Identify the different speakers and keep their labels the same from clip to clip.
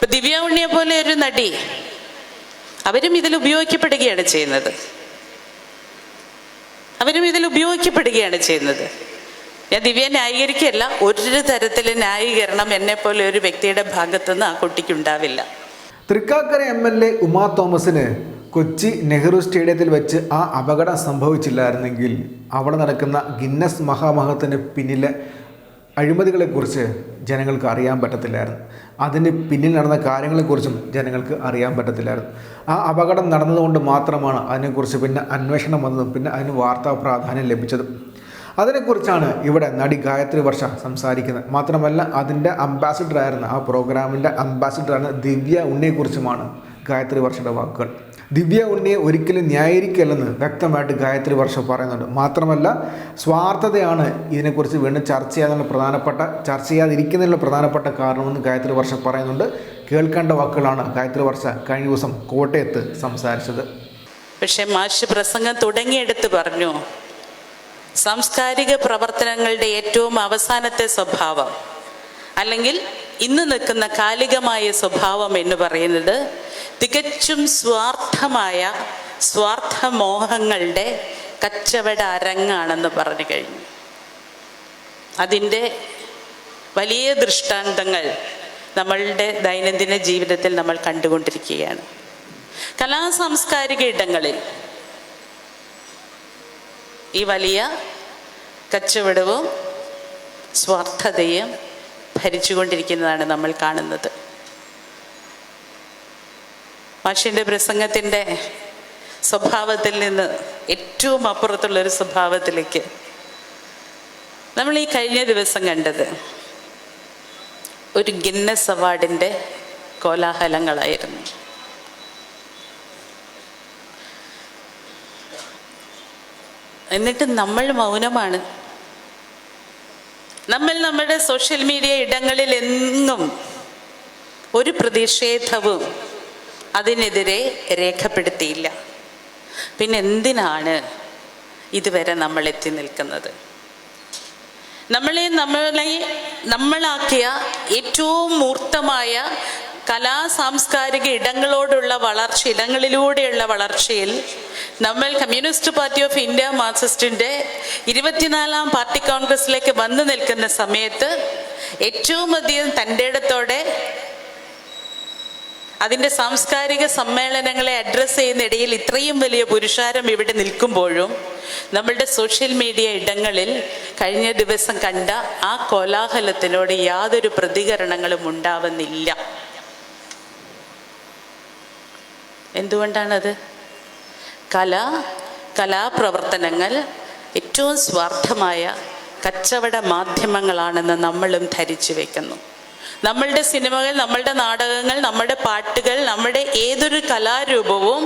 Speaker 1: ഇപ്പൊ ദിവ്യ ഉണ്ണിയെ പോലെ ഒരു നടി അവരും ഇതിൽ ഉപയോഗിക്കപ്പെടുകയാണ് ചെയ്യുന്നത്. അവരും ഇതിൽ ഉപയോഗിക്കപ്പെടുകയാണ് ചെയ്യുന്നത്. ഞാൻ ദിവ്യ ന്യായീകരിക്കുകയല്ല ഒരു തരത്തിലെ ന്യായീകരണം എന്നെ പോലെ ഒരു വ്യക്തിയുടെ ഭാഗത്തുനിന്ന് ആ കുട്ടിക്ക് ഉണ്ടാവില്ല.
Speaker 2: Thrikkakara M L A Uma തോമസിന് കൊച്ചി നെഹ്റു സ്റ്റേഡിയത്തിൽ വെച്ച് ആ അപകടം സംഭവിച്ചില്ലായിരുന്നെങ്കിൽ അവിടെ നടക്കുന്ന ഗിന്നസ് മഹാമഹത്തിന് പിന്നിലെ അഴിമതികളെക്കുറിച്ച് ജനങ്ങൾക്ക് അറിയാൻ പറ്റത്തില്ലായിരുന്നു. അതിന് പിന്നിൽ നടന്ന കാര്യങ്ങളെക്കുറിച്ചും ജനങ്ങൾക്ക് അറിയാൻ പറ്റത്തില്ലായിരുന്നു. ആ അപകടം നടന്നതുകൊണ്ട് മാത്രമാണ് അതിനെക്കുറിച്ച് പിന്നെ അന്വേഷണം വന്നതും പിന്നെ അതിന് വാർത്താ പ്രാധാന്യം ലഭിച്ചതും. അതിനെക്കുറിച്ചാണ് ഇവിടെ നടി ഗായത്രി വർഷ സംസാരിക്കുന്നത്. മാത്രമല്ല അതിന്റെ അംബാസിഡർ ആയിരുന്ന ആ പ്രോഗ്രാമിന്റെ അംബാസിഡറാണ് ദിവ്യ ഉണ്ണിയെക്കുറിച്ചുമാണ് ഗായത്രി വർഷയുടെ വാക്കുകൾ. ദിവ്യ ഉണ്ണിയെ ഒരിക്കലും ന്യായീകരിക്കല്ലെന്ന് വ്യക്തമായിട്ട് ഗായത്രി വർഷ പറയുന്നുണ്ട്. മാത്രമല്ല സ്വാർത്ഥതയാണ് ഇതിനെക്കുറിച്ച് വീണ്ടും ചർച്ച ചെയ്യാനുള്ള പ്രധാനപ്പെട്ട ചർച്ച ചെയ്യാതിരിക്കുന്നതിനുള്ള പ്രധാനപ്പെട്ട കാരണമെന്ന് ഗായത്രി വർഷ പറയുന്നുണ്ട്. കേൾക്കേണ്ട വാക്കുകളാണ് ഗായത്രി വർഷ കഴിഞ്ഞ ദിവസം കോട്ടയത്ത് സംസാരിച്ചത്.
Speaker 1: പക്ഷേ മാഷ് പ്രസംഗം തുടങ്ങിയെടുത്ത് പറഞ്ഞു സാംസ്കാരിക പ്രവർത്തനങ്ങളുടെ ഏറ്റവും അവസാനത്തെ സ്വഭാവം അല്ലെങ്കിൽ ഇന്ന് നിൽക്കുന്ന കാലികമായ സ്വഭാവം എന്ന് പറയുന്നത് തികച്ചും സ്വാർത്ഥമായ സ്വാർത്ഥമോഹങ്ങളുടെ കച്ചവട അരങ്ങാണെന്ന് പറഞ്ഞു കഴിഞ്ഞു. അതിന്റെ വലിയ ദൃഷ്ടാന്തങ്ങൾ നമ്മളുടെ ദൈനംദിന ജീവിതത്തിൽ നമ്മൾ കണ്ടുകൊണ്ടിരിക്കുകയാണ്. കലാ സാംസ്കാരിക ഇടങ്ങളിൽ ഈ വലിയ കച്ചവടവും സ്വാർത്ഥതയും ഭരിച്ചുകൊണ്ടിരിക്കുന്നതാണ് നമ്മൾ കാണുന്നത്. മാഷിന്റെ പ്രസംഗത്തിന്റെ സ്വഭാവത്തിൽ നിന്ന് ഏറ്റവും അപ്പുറത്തുള്ളൊരു സ്വഭാവത്തിലേക്ക്. നമ്മൾ ഈ കഴിഞ്ഞ ദിവസം കണ്ടത് ഒരു ഗിന്നസ് അവാർഡിന്റെ കോലാഹലങ്ങളായിരുന്നു. എന്നിട്ട് നമ്മൾ മൗനമാണ്. നമ്മൾ നമ്മുടെ സോഷ്യൽ മീഡിയ ഇടങ്ങളിൽ എങ്ങും ഒരു പ്രതിഷേധവും അതിനെതിരെ രേഖപ്പെടുത്തിയില്ല. പിന്നെ എന്തിനാണ് ഇതുവരെ നമ്മൾ എത്തി നിൽക്കുന്നത്? നമ്മളെ നമ്മളെ നമ്മളാക്കിയ ഏറ്റവും മൂർത്തമായ കലാ സാംസ്കാരിക ഇടങ്ങളോടുള്ള വളർച്ച ഇടങ്ങളിലൂടെയുള്ള വളർച്ചയിൽ നമ്മൾ കമ്മ്യൂണിസ്റ്റ് പാർട്ടി ഓഫ് ഇന്ത്യ മാർക്സിസ്റ്റിന്റെ ഇരുപത്തിനാലാം പാർട്ടി കോൺഗ്രസിലേക്ക് വന്നു നിൽക്കുന്ന സമയത്ത് ഏറ്റവും അധികം തന്റെ ഇടത്തോടെ അതിന്റെ സാംസ്കാരിക സമ്മേളനങ്ങളെ അഡ്രസ്സ് ചെയ്യുന്ന ഇടയിൽ ഇത്രയും വലിയ പുരുഷാരം ഇവിടെ നിൽക്കുമ്പോഴും നമ്മളുടെ സോഷ്യൽ മീഡിയ ഇടങ്ങളിൽ കഴിഞ്ഞ ദിവസം കണ്ട ആ കോലാഹലത്തിനോട് യാതൊരു പ്രതികരണങ്ങളും ഉണ്ടാവുന്നില്ല. എന്തുകൊണ്ടാണത്? കല കലാപ്രവർത്തനങ്ങൾ ഏറ്റവും സ്വാർത്ഥമായ കച്ചവട മാധ്യമങ്ങളാണെന്ന് നമ്മളും ധരിച്ചു വെക്കുന്നു. നമ്മളുടെ സിനിമകൾ നമ്മളുടെ നാടകങ്ങൾ നമ്മളുടെ പാട്ടുകൾ നമ്മുടെ ഏതൊരു കലാരൂപവും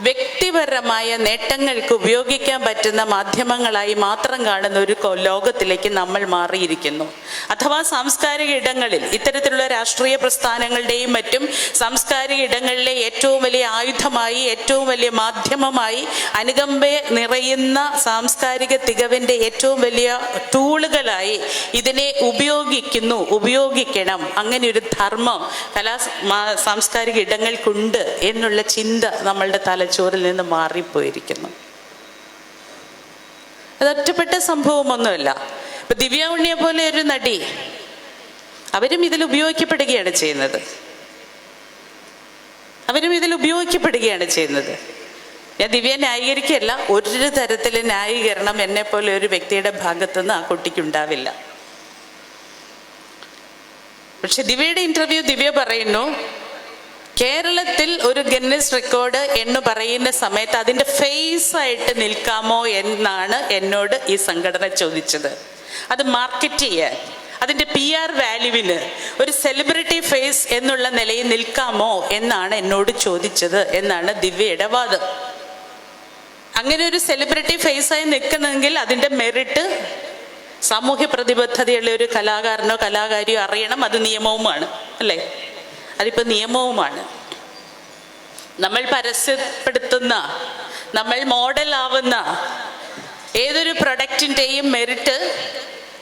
Speaker 1: വ്യക്തിപരമായ നേട്ടങ്ങൾക്ക് ഉപയോഗിക്കാൻ പറ്റുന്ന മാധ്യമങ്ങളായി മാത്രം കാണുന്ന ഒരു ലോകത്തിലേക്ക് നമ്മൾ മാറിയിരിക്കുന്നു. അഥവാ സാംസ്കാരിക ഇടങ്ങളിൽ ഇത്തരത്തിലുള്ള രാഷ്ട്രീയ പ്രസ്ഥാനങ്ങളുടെയും മറ്റും സാംസ്കാരിക ഇടങ്ങളിലെ ഏറ്റവും വലിയ ആയുധമായി ഏറ്റവും വലിയ മാധ്യമമായി അനുകമ്പ നിറയുന്ന സാംസ്കാരിക തികവിന്റെ ഏറ്റവും വലിയ ടൂളുകളായി ഇതിനെ ഉപയോഗിക്കുന്നു ഉപയോഗിക്കണം. അങ്ങനെ ഒരു ധർമ്മം കലാ സാംസ്കാരിക ഇടങ്ങൾക്കുണ്ട് എന്നുള്ള ചിന്ത നമ്മളുടെ തലച്ചോറിൽ നിന്ന് മാറിപ്പോയിരിക്കുന്നു. അത് ഒറ്റപ്പെട്ട സംഭവമൊന്നുമല്ല. ഇപ്പൊ ദിവ്യ ഉണ്ണിയെ പോലെ ഒരു നടി അവരും ഇതിൽ ഉപയോഗിക്കപ്പെടുകയാണ് ചെയ്യുന്നത്. അവരും ഇതിൽ ഉപയോഗിക്കപ്പെടുകയാണ് ചെയ്യുന്നത്. ഞാൻ ദിവ്യ ന്യായീകരിക്കുകയല്ല ഒരു തരത്തിൽ ന്യായീകരണം എന്നെ പോലെ ഒരു വ്യക്തിയുടെ ഭാഗത്തുനിന്ന് ആ കുട്ടിക്ക് ഉണ്ടാവില്ല. പക്ഷെ ദിവ്യയുടെ ഇന്റർവ്യൂ ദിവ്യ പറയുന്നു കേരളത്തിൽ ഒരു ഗിന്നസ് റെക്കോർഡ് എന്ന് പറയുന്ന സമയത്ത് അതിന്റെ ഫേസ് ആയിട്ട് നിൽക്കാമോ എന്നാണ് എന്നോട് ഈ സംഘടന ചോദിച്ചത്. അത് മാർക്കറ്റ് ചെയ്യാൻ. അതിന്റെ പി ആർ വാല്യൂവിന് ഒരു സെലിബ്രിറ്റി ഫേസ് എന്നുള്ള നിലയിൽ നിൽക്കാമോ എന്നാണ് എന്നോട് ചോദിച്ചത് എന്നാണ് ദിവ്യയുടെ വാദം. അങ്ങനെ ഒരു സെലിബ്രിറ്റി ഫേസ് ആയി നിൽക്കുന്നെങ്കിൽ അതിന്റെ മെറിറ്റ് സാമൂഹ്യ പ്രതിബദ്ധതയുള്ള ഒരു കലാകാരനോ കലാകാരിയോ അറിയണം. അത് നിയമവുമാണ്. അല്ലേ? അതിപ്പോൾ നിയമവുമാണ്. നമ്മൾ പരസ്യപ്പെടുത്തുന്ന നമ്മൾ മോഡലാവുന്ന ഏതൊരു പ്രൊഡക്റ്റിന്റെയും മെറിറ്റ്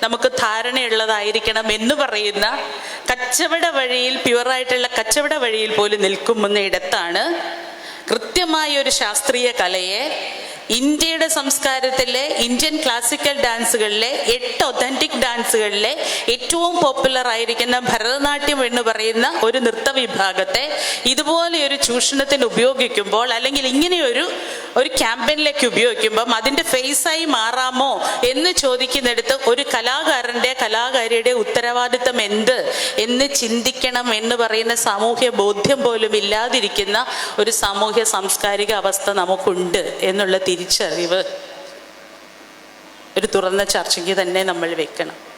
Speaker 1: നമുക്ക് ധാരണയുള്ളതായിരിക്കണം എന്ന് പറയുന്ന കച്ചവട വഴിയിൽ പ്യുവറായിട്ടുള്ള കച്ചവട വഴിയിൽ പോലും നിൽക്കുമെന്ന ഇടത്താണ് കൃത്യമായ ഒരു ശാസ്ത്രീയ കലയെ ഇന്ത്യയുടെ സംസ്കാരത്തിലെ ഇന്ത്യൻ ക്ലാസിക്കൽ ഡാൻസുകളിലെ എട്ട് ഒത്തന്റിക് ഡാൻസുകളിലെ ഏറ്റവും പോപ്പുലർ ആയിരിക്കുന്ന ഭരതനാട്യം എന്ന് പറയുന്ന ഒരു നൃത്ത വിഭാഗത്തെ ഇതുപോലെ ഒരു ചൂഷണത്തിന് ഉപയോഗിക്കുമ്പോൾ അല്ലെങ്കിൽ ഇങ്ങനെയൊരു ഒരു ക്യാമ്പയിനിലേക്ക് ഉപയോഗിക്കുമ്പം അതിന്റെ ഫേസായി മാറാമോ എന്ന് ചോദിക്കുന്നിടത്ത് ഒരു കലാകാരന്റെ കലാകാരിയുടെ ഉത്തരവാദിത്തം എന്ത് എന്ന് ചിന്തിക്കണം എന്ന് പറയുന്ന സാമൂഹ്യ ബോധ്യം പോലും ഇല്ലാതിരിക്കുന്ന ഒരു സാമൂഹ്യ സാംസ്കാരിക അവസ്ഥ നമുക്കുണ്ട് എന്നുള്ള തിരിച്ചറിവ് ഒരു തുറന്ന ചർച്ചയ്ക്ക് തന്നെ നമ്മൾ വെക്കണം.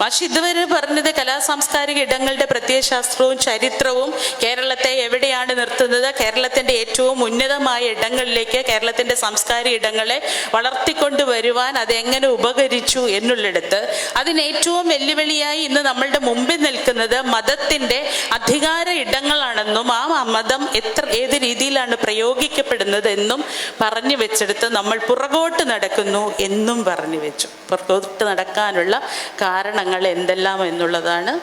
Speaker 1: പക്ഷെ ഇതുവരെ പറഞ്ഞത് കലാ സാംസ്കാരിക ഇടങ്ങളുടെ പ്രത്യയശാസ്ത്രവും ചരിത്രവും കേരളത്തെ എവിടെയാണ് നിർത്തുന്നത്? കേരളത്തിന്റെ ഏറ്റവും ഉന്നതമായ ഇടങ്ങളിലേക്ക് കേരളത്തിന്റെ സാംസ്കാരിക ഇടങ്ങളെ വളർത്തിക്കൊണ്ട് വരുവാൻ അതെങ്ങനെ ഉപകരിച്ചു എന്നുള്ളിടത്ത് അതിന് ഏറ്റവും വെല്ലുവിളിയായി ഇന്ന് നമ്മളുടെ മുമ്പിൽ നിൽക്കുന്നത് മതത്തിന്റെ അധികാര ഇടങ്ങളാണെന്നും ആ മതം എത്ര ഏത് രീതിയിലാണ് പ്രയോഗിക്കപ്പെടുന്നത് എന്നും പറഞ്ഞു വെച്ചെടുത്ത് നമ്മൾ പുറകോട്ട് നടക്കുന്നു എന്നും പറഞ്ഞു വെച്ചു. പുറകോട്ട് നടക്കാനുള്ള കാരണങ്ങൾ എന്തെല്ലാം എന്നുള്ളതാണ്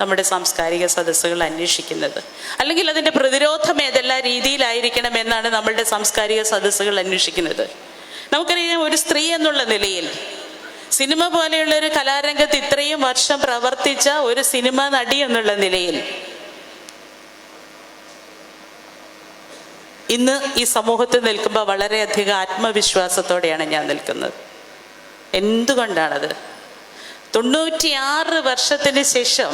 Speaker 1: നമ്മുടെ സാംസ്കാരിക സദസ്സുകൾ അന്വേഷിക്കുന്നത്. അല്ലെങ്കിൽ അതിന്റെ പ്രതിരോധം ഏതെല്ലാം രീതിയിലായിരിക്കണം എന്നാണ് നമ്മളുടെ സാംസ്കാരിക സദസ്സുകൾ അന്വേഷിക്കുന്നത്. നമുക്കറിയാം ഒരു സ്ത്രീ എന്നുള്ള നിലയിൽ സിനിമ പോലെയുള്ള ഒരു കലാരംഗത്ത് ഇത്രയും വർഷം പ്രവർത്തിച്ച ഒരു സിനിമ നടി എന്നുള്ള നിലയിൽ ഇന്ന് ഈ സമൂഹത്തിൽ നിൽക്കുമ്പോൾ വളരെയധികം ആത്മവിശ്വാസത്തോടെയാണ് ഞാൻ നിൽക്കുന്നത്. എന്തുകൊണ്ടാണത്? തൊണ്ണൂറ്റിയാറ് വർഷത്തിന് ശേഷം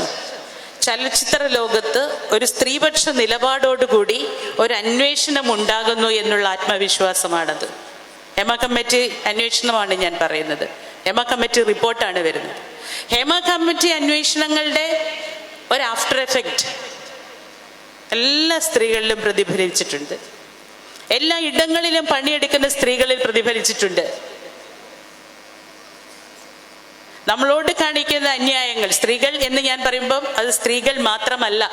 Speaker 1: ചലച്ചിത്ര ലോകത്ത് ഒരു സ്ത്രീപക്ഷ നിലപാടോടുകൂടി ഒരു അന്വേഷണം ഉണ്ടാകുന്നു എന്നുള്ള ആത്മവിശ്വാസമാണത്. ഹേമ കമ്മിറ്റി അന്വേഷണമാണ് ഞാൻ പറയുന്നത്. ഹേമ കമ്മിറ്റി റിപ്പോർട്ടാണ് വരുന്നത്. ഹേമ കമ്മിറ്റി അന്വേഷണങ്ങളുടെ ഒരു ആഫ്റ്റർ എഫക്റ്റ് എല്ലാ സ്ത്രീകളിലും പ്രതിഫലിച്ചിട്ടുണ്ട്. എല്ലാ ഇടങ്ങളിലും പണിയെടുക്കുന്ന സ്ത്രീകളിൽ പ്രതിഫലിച്ചിട്ടുണ്ട്. നമ്മളോട് കാണിക്കുന്ന അന്യായങ്ങൾ സ്ത്രീകൾ എന്ന് ഞാൻ പറയുമ്പം അത് സ്ത്രീകൾ മാത്രമല്ല.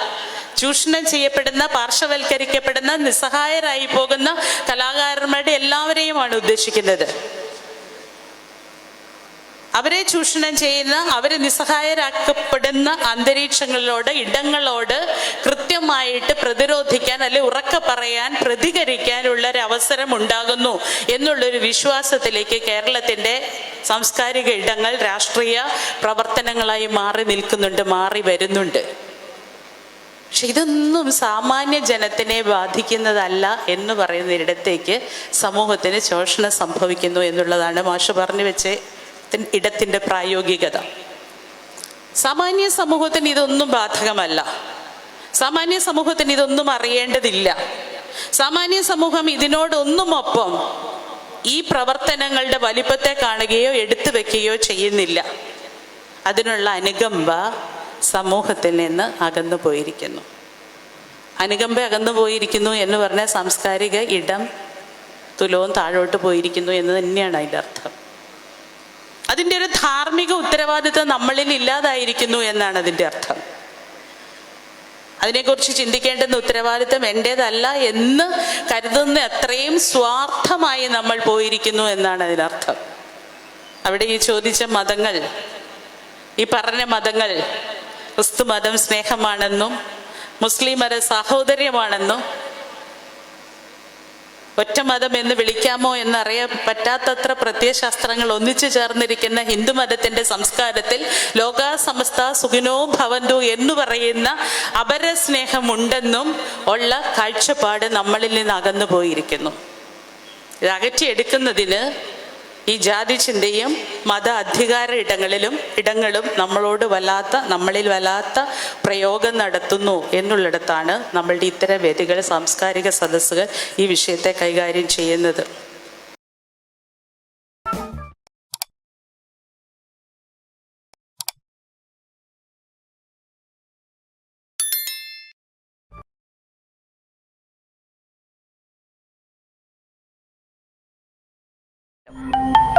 Speaker 1: ചൂഷണം ചെയ്യപ്പെടുന്ന പാർശ്വവൽക്കരിക്കപ്പെടുന്ന നിസ്സഹായരായി പോകുന്ന കലാകാരന്മാരുടെ എല്ലാവരെയുമാണ് ഉദ്ദേശിക്കുന്നത്. അവരെ ചൂഷണം ചെയ്യുന്ന അവരെ നിസ്സഹായരാക്കപ്പെടുന്ന അന്തരീക്ഷങ്ങളിലോട് ഇടങ്ങളോട് കൃത്യമായിട്ട് പ്രതിരോധിക്കാൻ അല്ലെ ഉറക്ക പറയാൻ പ്രതികരിക്കാനുള്ള ഒരു അവസരം ഉണ്ടാകുന്നു എന്നുള്ളൊരു വിശ്വാസത്തിലേക്ക് കേരളത്തിന്റെ സാംസ്കാരിക ഇടങ്ങൾ രാഷ്ട്രീയ പ്രവർത്തനങ്ങളായി മാറി നിൽക്കുന്നുണ്ട് മാറി വരുന്നുണ്ട്. പക്ഷെ ഇതൊന്നും സാമാന്യ ജനത്തിനെ ബാധിക്കുന്നതല്ല എന്ന് പറയുന്നൊരിടത്തേക്ക് സമൂഹത്തിന് ശോഷണം സംഭവിക്കുന്നു എന്നുള്ളതാണ് മാഷ് പറഞ്ഞു വെച്ച ഇടത്തിന്റെ പ്രായോഗികത. സാമാന്യ സമൂഹത്തിന് ഇതൊന്നും ബാധകമല്ല. സാമാന്യ സമൂഹത്തിന് ഇതൊന്നും അറിയേണ്ടതില്ല. സാമാന്യ സമൂഹം ഇതിനോടൊന്നുമൊപ്പം ഈ പ്രവർത്തനങ്ങളുടെ വലിപ്പത്തെ കാണുകയോ എടുത്തു വെക്കുകയോ ചെയ്യുന്നില്ല. അതിനുള്ള അനുകമ്പ സമൂഹത്തിൽ നിന്ന് അകന്നു പോയിരിക്കുന്നു. അനുകമ്പ അകന്നു പോയിരിക്കുന്നു എന്ന് പറഞ്ഞാൽ സാംസ്കാരിക ഇടം തുലവും താഴോട്ട് പോയിരിക്കുന്നു എന്ന് തന്നെയാണ് അതിന്റെ അർത്ഥം. അതിന്റെ ഒരു ധാർമ്മിക ഉത്തരവാദിത്വം നമ്മളിൽ ഇല്ലാതായിരിക്കുന്നു എന്നാണ് അതിന്റെ അർത്ഥം. അതിനെക്കുറിച്ച് ചിന്തിക്കേണ്ടുന്ന ഉത്തരവാദിത്വം എന്റേതല്ല എന്ന് കരുതുന്ന അത്രയും സ്വാർത്ഥമായി നമ്മൾ പോയിരിക്കുന്നു എന്നാണ് അതിനർത്ഥം. അവിടെ ഈ ചോദിച്ച മതങ്ങൾ ഈ പറഞ്ഞ മതങ്ങൾ ക്രിസ്തു മതം സ്നേഹമാണെന്നും മുസ്ലിം മത സാഹോദര്യമാണെന്നും ഒറ്റ മതം എന്ന് വിളിക്കാമോ എന്നറിയാൻ പറ്റാത്തത്ര പ്രത്യയശാസ്ത്രങ്ങൾ ഒന്നിച്ചു ചേർന്നിരിക്കുന്ന ഹിന്ദു മതത്തിന്റെ സംസ്കാരത്തിൽ ലോക സമസ്ത സുഖിനോ ഭവന്തു എന്ന് പറയുന്ന അപരസ്നേഹമുണ്ടെന്നും ഉള്ള കാഴ്ചപ്പാട് നമ്മളിൽ നിന്ന് അകന്നു പോയിരിക്കുന്നു ഇത് അകറ്റിയെടുക്കുന്നതിന് ഈ ജാതി ചിന്തയും മത അധികാര ഇടങ്ങളിലും ഇടങ്ങളും നമ്മളോട് വല്ലാത്ത നമ്മളിൽ വല്ലാത്ത പ്രയോഗം നടത്തുന്നു എന്നുള്ളിടത്താണ് നമ്മളുടെ ഇത്തരം വേദികൾ സാംസ്കാരിക സദസ്സുകൾ ഈ വിഷയത്തെ കൈകാര്യം ചെയ്യുന്നത്. you